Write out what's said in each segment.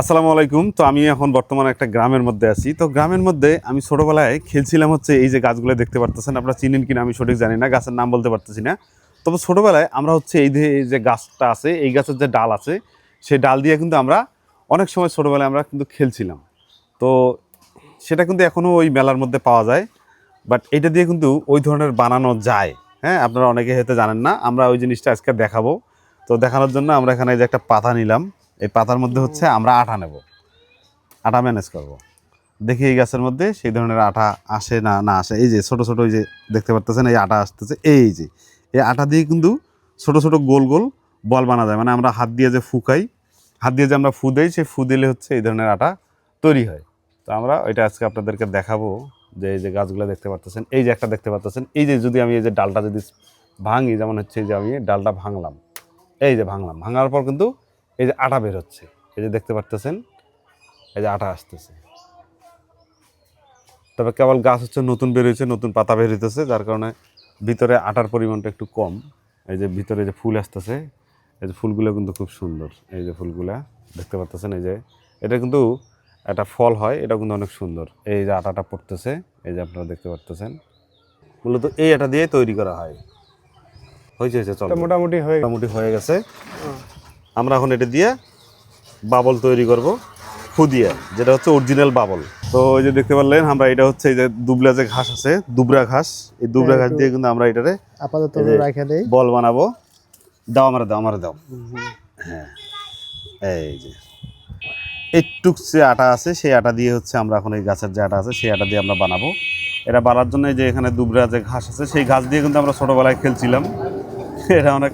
আসসালামু আলাইকুম। তো আমি এখন বর্তমানে একটা গ্রামের মধ্যে আছি। তো গ্রামের মধ্যে আমি ছোটোবেলায় খেলছিলাম হচ্ছে এই যে গাছগুলো দেখতে পারতেছেন। আপনারা চিনেন কিনা আমি সঠিক জানি না, গাছের নাম বলতে পারতেছি না। তবে ছোটোবেলায় আমরা হচ্ছে এই যে গাছটা আছে, এই গাছের যে ডাল আছে, সেই ডাল দিয়ে কিন্তু আমরা অনেক সময় ছোটোবেলায় আমরা কিন্তু খেলছিলাম। তো সেটা কিন্তু এখনও ওই মেলার মধ্যে পাওয়া যায়। বাট এটা দিয়ে কিন্তু ওই ধরনের বানানো যায়। হ্যাঁ আপনারা অনেকে হয়তো জানেন না। আমরা ওই জিনিসটা আজকে দেখাবো। তো দেখানোর জন্য আমরা এখানে যে একটা পাতা নিলাম। এই পাতার মধ্যে হচ্ছে আমরা আটা নেব। আটা ম্যানেজ করব। দেখি এই গাছের মধ্যে সেই ধরনের আটা আসে না না আসে। এই যে ছোট ছোট ওই যে দেখতে পারতেছেন এই আটা আসতেছে। এই যে এই আটা দিয়ে কিন্তু ছোট ছোট গোল গোল বল বানা যায়। মানে আমরা হাত দিয়ে যে ফুকাই হাত দিয়ে যে আমরা ফু দেই সেই ফু দিলে হচ্ছে এই ধরনের আটা তৈরি হয়। তো আমরা ওইটা আজকে আপনাদেরকে দেখাবো যে এই যে গাছগুলো দেখতে পারতেছেন এই যে একটা দেখতে পারতেছেন এই যে যদি আমি এই যে ডালটা যদি ভাঙি যেমন হচ্ছে এই যে আমি ডালটা ভাঙলাম এই যে ভাঙলাম। ভাঙার পর কিন্তু এই যে আটা বের হচ্ছে এই যে দেখতে পারতেছেন এই যে আটা আসতেছে। তবে কেবল গাছ হচ্ছে নতুন বের হয়েছে নতুন পাতা বের হইতেছে যার কারণে ভিতরে আটার পরিমাণটা একটু কম। এই যে ভিতরে যে ফুল আসতেছে এই যে ফুলগুলো কিন্তু খুব সুন্দর। এই যে ফুলগুলা দেখতে পারতেছেন এই যে এটা কিন্তু একটা ফল হয় এটা কিন্তু অনেক সুন্দর। এই যে আটাটা পড়তেছে এই যে আপনারা দেখতে পারতেছেন। মূলত এই আটা দিয়ে তৈরি করা হয়। হয়েছে হয়েছে চলো। মোটামুটি হয়ে মোটামুটি হয়ে গেছে। আমরা এখন এটা দিয়ে বাবল তৈরি করব ফু দিয়ে যেটা হচ্ছে অরিজিনাল বাবল। তো এই যে দেখতে পারলেন আমরা এটা হচ্ছে এই যে দুবলা যে ঘাস আছে দুবরা ঘাস এই দুবরা হ্যাঁ, ঘাস দিয়ে কিন্তু আমরা এটারে আপাতত রাখা দেই। বল বানাবো। দাও আমার দাও আমার দাও। হ্যাঁ এই যে। একটুক যে আটা আছে সেই আটা দিয়ে হচ্ছে আমরা এখন এই গাছের যে আটা আছে সেই আটা দিয়ে আমরা বানাবো। এটা বানার জন্য যে এখানে দুবরা যে ঘাস আছে সেই ঘাস দিয়ে কিন্তু আমরা ছোটোবেলায় খেলছিলাম। এটা অনেক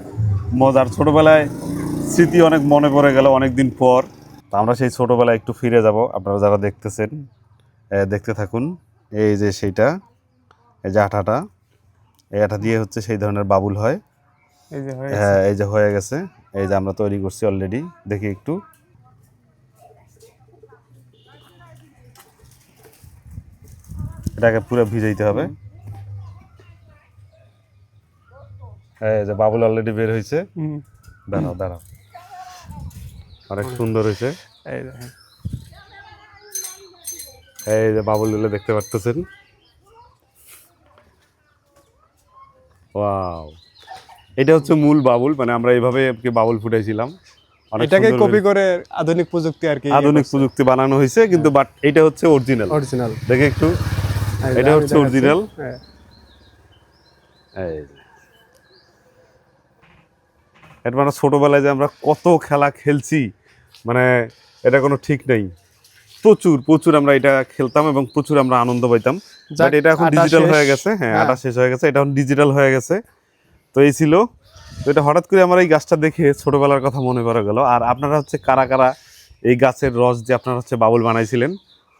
মজার। ছোটোবেলায় স্মৃতি অনেক মনে পড়ে গেল অনেক দিন পর। তো আমরা সেই ছোটোবেলায় একটু ফিরে যাব। আপনারা যারা দেখতেছেন দেখতে থাকুন। এই যে সেইটা এই যে আঠাটা এই আঠা দিয়ে হচ্ছে সেই ধরনের বাবুল হয়। এই যে হ্যাঁ এই যে হয়ে গেছে। এই যে আমরা তৈরি করছি অলরেডি দেখি একটু। এটাকে পুরো ভিজাইতে হবে। এই যে বাবুল অলরেডি বের হয়েছে। হুম, দাঁড়াও দাঁড়াও। অনেক সুন্দর হয়েছে। এই দেখেন। এই যে বাবুলগুলো দেখতে পারতেছেন? ওয়াও। এটা হচ্ছে মূল বাবুল মানে আমরা এইভাবে বাবুল ফুটাইছিলাম। এটাকে কপি করে আধুনিক প্রযুক্তি আর কি আধুনিক প্রযুক্তি বানানো হয়েছে কিন্তু বাট এটা হচ্ছে অরিজিনাল অরিজিনাল দেখে একটু। এটা হচ্ছে original? হ্যাঁ। এই। এটা মানে ছোটবেলায় যে আমরা কত খেলা খেলছি মানে এটা কোনো ঠিক নেই। প্রচুর প্রচুর আমরা এটা খেলতাম এবং প্রচুর আমরা আনন্দ পাইতাম। বাট এটা এখন ডিজিটাল হয়ে গেছে হ্যাঁ হ্যাঁ। আটা শেষ হয়ে গেছে এটা এখন ডিজিটাল হয়ে গেছে। তো এই ছিল। তো এটা হঠাৎ করে আমার এই গাছটা দেখে ছোটবেলার কথা মনে পড়ে গেল। আর আপনারা হচ্ছে কারা কারা এই গাছের রস যে আপনারা হচ্ছে বাবুল বানাইছিলেন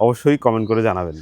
অবশ্যই কমেন্ট করে জানাবেন।